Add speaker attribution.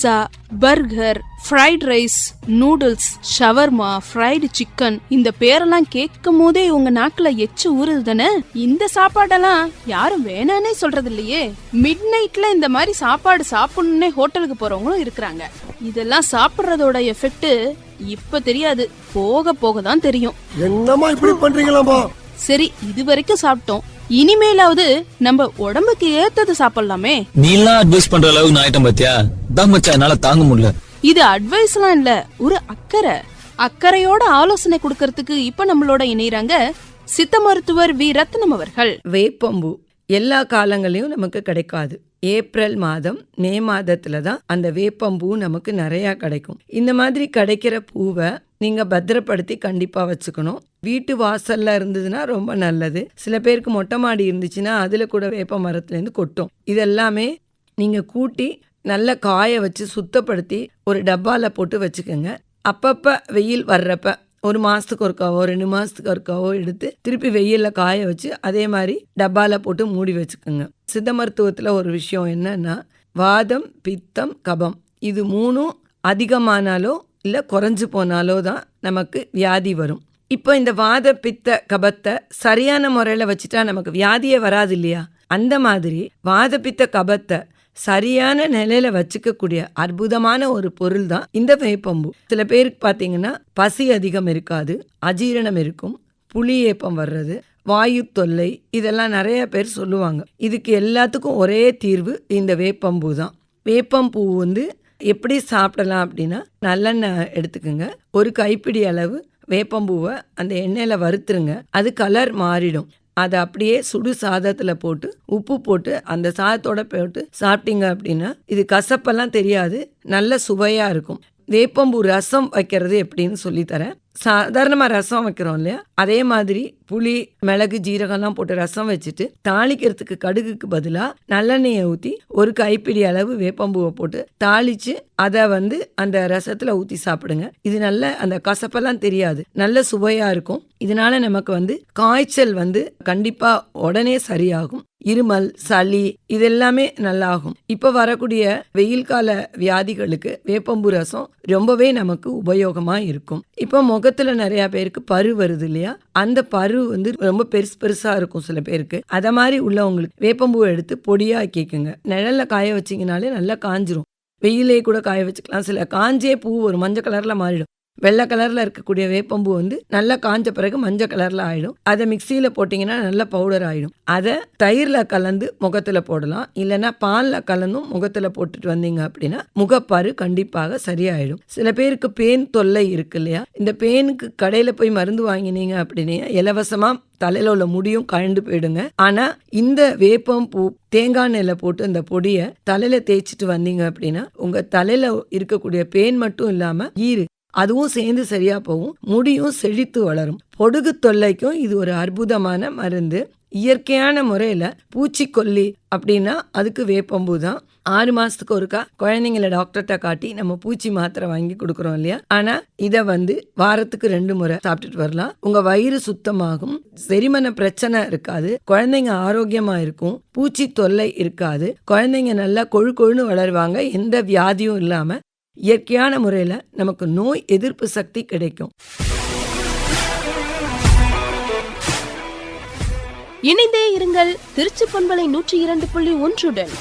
Speaker 1: Pizza burger fried rice noodles shawarma fried chicken இந்த பேரெல்லாம் கேட்கும் போதே உங்க நாக்குல எச்சு ஊறுது தானே? இந்த சாப்பாடெல்லாம் யாரும் வேணானே சொல்றது இல்லையே மிட் நைட்ல இந்த மாதிரி சாப்பாடு சாப்பிடணுன்னே ஹோட்டலுக்கு போறவங்களும் இருக்கிறாங்க. இதெல்லாம் சாப்பிடுறதோட எஃபெக்ட் இப்ப தெரியாது. போக போக தான் தெரியும்.
Speaker 2: என்னம்மா இப்படி பண்றீங்களாம்மா?
Speaker 1: சரி இது வரைக்கும் சாப்பிட்டோம். இனிமேலாவது நம்ம உடம்புக்கு ஏத்தது சாப்பிடலாமே.
Speaker 3: நீலாம் அட்வைஸ் பண்ற அளவுக்கு நான் ஆயிட்டேன் பாத்தியா? தான் மச்சான் என்னால தாங்க முடியல.
Speaker 1: இது அட்வைஸ்லாம் இல்ல ஒரு அக்கறை. அக்கறையோட ஆலோசனை கொடுக்கறதுக்கு இப்ப நம்மளோட இணையறாங்க சித்த மருத்துவர் வி. ரத்னம் அவர்கள்.
Speaker 4: வேப்பம்பூ எல்லா காலங்களையும் நமக்கு கிடைக்காது. ஏப்ரல் மாதம் மே மாதத்துல தான் அந்த வேப்பம்பூ நமக்கு நிறைய கிடைக்கும். இந்த மாதிரி கிடைக்கிற பூவை நீங்க பத்திரப்படுத்தி கண்டிப்பா வச்சுக்கணும். வீட்டு வாசல்ல இருந்ததுன்னா ரொம்ப நல்லது. சில பேருக்கு மொட்டை மாடி இருந்துச்சுன்னா அதுல கூட வேப்ப மரத்துல இருந்து கொட்டும். இதெல்லாமே நீங்க கூட்டி நல்ல காய வச்சு சுத்தப்படுத்தி ஒரு டப்பாவில் போட்டு வச்சுக்கோங்க. அப்பப்போ வெயில் வர்றப்ப ஒரு மாதத்துக்கு ஒருக்காவோ ரெண்டு மாதத்துக்கு ஒருக்காவோ எடுத்து திருப்பி வெயிலில் காய வச்சு அதே மாதிரி டப்பாவில் போட்டு மூடி வச்சுக்கோங்க. சித்த மருத்துவத்தில் ஒரு விஷயம் என்னன்னா வாதம் பித்தம் கபம் இது மூணும் அதிகமானாலோ இல்லை குறைஞ்சு போனாலோ தான் நமக்கு வியாதி வரும். இப்போ இந்த வாத பித்த கபத்தை சரியான முறையில் வச்சுட்டா நமக்கு வியாதியே வராது இல்லையா? அந்த மாதிரி வாத பித்த கபத்தை சரியான நிலையில வச்சுக்கக்கூடிய அற்புதமான ஒரு பொருள் தான் இந்த வேப்பம்பூ. சில பேருக்கு பார்த்தீங்கன்னா பசி அதிகம் இருக்காது அஜீரணம் இருக்கும் புளி ஏப்பம் வர்றது வாயு தொல்லை இதெல்லாம் நிறைய பேர் சொல்லுவாங்க. இதுக்கு எல்லாத்துக்கும் ஒரே தீர்வு இந்த வேப்பம்பூ தான் வேப்பம்பூ வந்து எப்படி சாப்பிடலாம் அப்படின்னா நல்லெண்ணெய் எடுத்துக்கோங்க. ஒரு கைப்பிடி அளவு வேப்பம்பூவை அந்த எண்ணெயில் வறுத்துருங்க. அது கலர் மாறிடும். அதை அப்படியே சுடு சாதத்தில் போட்டு உப்பு போட்டு அந்த சாதத்தோட போட்டு சாப்பிட்டீங்க அப்படின்னா இது கசப்பெல்லாம் தெரியாது. நல்ல சுவையாக இருக்கும். வேப்பம்பூ ரசம் வைக்கிறது எப்படின்னு சொல்லித்தரேன். சாதாரணமாக ரசம் வைக்கிறோம் இல்லையா? அதே மாதிரி புளி மிளகு ஜீரகம்லாம் போட்டு ரசம் வச்சுட்டு தாளிக்கிறதுக்கு கடுகுக்கு பதிலாக நல்லெண்ணெயை ஊற்றி ஒரு கைப்பிடி அளவு வேப்பம்பூவை போட்டு தாளித்து அதை வந்து அந்த ரசத்தில் ஊற்றி சாப்பிடுங்க. இது நல்ல அந்த கசப்பெல்லாம் தெரியாது. நல்ல சுவையாக இருக்கும். இதனால நமக்கு வந்து காய்ச்சல் வந்து கண்டிப்பாக உடனே சரியாகும். இருமல் சளி இதெல்லாமே நல்லாகும். இப்போ வரக்கூடிய வெயில் கால வியாதிகளுக்கு வேப்பம்பு ரசம் ரொம்பவே நமக்கு உபயோகமா இருக்கும். இப்போ முகத்துல நிறைய பேருக்கு பரு வருது இல்லையா? அந்த பரு வந்து ரொம்ப பெருசு பெருசா இருக்கும் சில பேருக்கு. அத மாதிரி உள்ளவங்களுக்கு வேப்பம்பூ எடுத்து பொடியாக்கிக்குங்க நிழலில் நிழல்ல காய வச்சிங்கனாலே நல்லா காஞ்சிரும். வெயிலே கூட காய வச்சுக்கலாம். சில காஞ்சே பூ ஒரு மஞ்சள் கலர்ல மாறிடும். வெள்ளை கலரில் இருக்கக்கூடிய வேப்பம்பூ வந்து நல்லா காஞ்ச பிறகு மஞ்சள் கலரில் ஆயிடும். அதை மிக்சியில் போட்டிங்கன்னா நல்ல பவுடர் ஆகிடும் அதை தயிரில் கலந்து முகத்தில் போடலாம். இல்லைன்னா பாலில் கலந்தும் முகத்தில் போட்டுட்டு வந்தீங்க அப்படின்னா முகப்பாறு கண்டிப்பாக சரியாயிடும். சில பேருக்கு பேன் தொல்லை இருக்கு இல்லையா? இந்த பேனுக்கு கடையில் போய் மருந்து வாங்கினீங்க அப்படின்னா இலவசமாக தலையில் உள்ள முடியும் கழண்டு போயிடுங்க. ஆனால் இந்த வேப்பம் பூ தேங்காய் நெல்லை போட்டு அந்த பொடியை தலையில் தேய்ச்சிட்டு வந்தீங்க அப்படின்னா உங்கள் தலையில் இருக்கக்கூடிய பேன் மட்டும் இல்லாமல் ஈறு அதுவும் சேர்ந்து சரியா போகும். முடியும் செழித்து வளரும். பொடுகு தொல்லைக்கும் இது ஒரு அற்புதமான மருந்து. இயற்கையான முறையில பூச்சிக்கொல்லி அப்படின்னா அதுக்கு வேப்பம்பூ தான். ஆறு மாசத்துக்கு ஒருக்கா குழந்தைங்கள டாக்டர்கிட்ட காட்டி நம்ம பூச்சி மாத்திரை வாங்கி கொடுக்குறோம் இல்லையா? ஆனா இதை வந்து வாரத்துக்கு ரெண்டு முறை சாப்பிட்டுட்டு வரலாம். உங்க வயிறு சுத்தமாகும். செரிமன பிரச்சனை இருக்காது. குழந்தைங்க ஆரோக்கியமா இருக்கும். பூச்சி தொல்லை இருக்காது. குழந்தைங்க நல்லா கொழு கொழுன்னு வளருவாங்க. எந்த வியாதியும் இல்லாம இயற்கையான முறையில நமக்கு நோய் எதிர்ப்பு சக்தி கிடைக்கும்.
Speaker 1: இணைந்தே இருங்கள் திருச்சி பண்பலை நூற்றி இரண்டு புள்ளி ஒன்றுடன்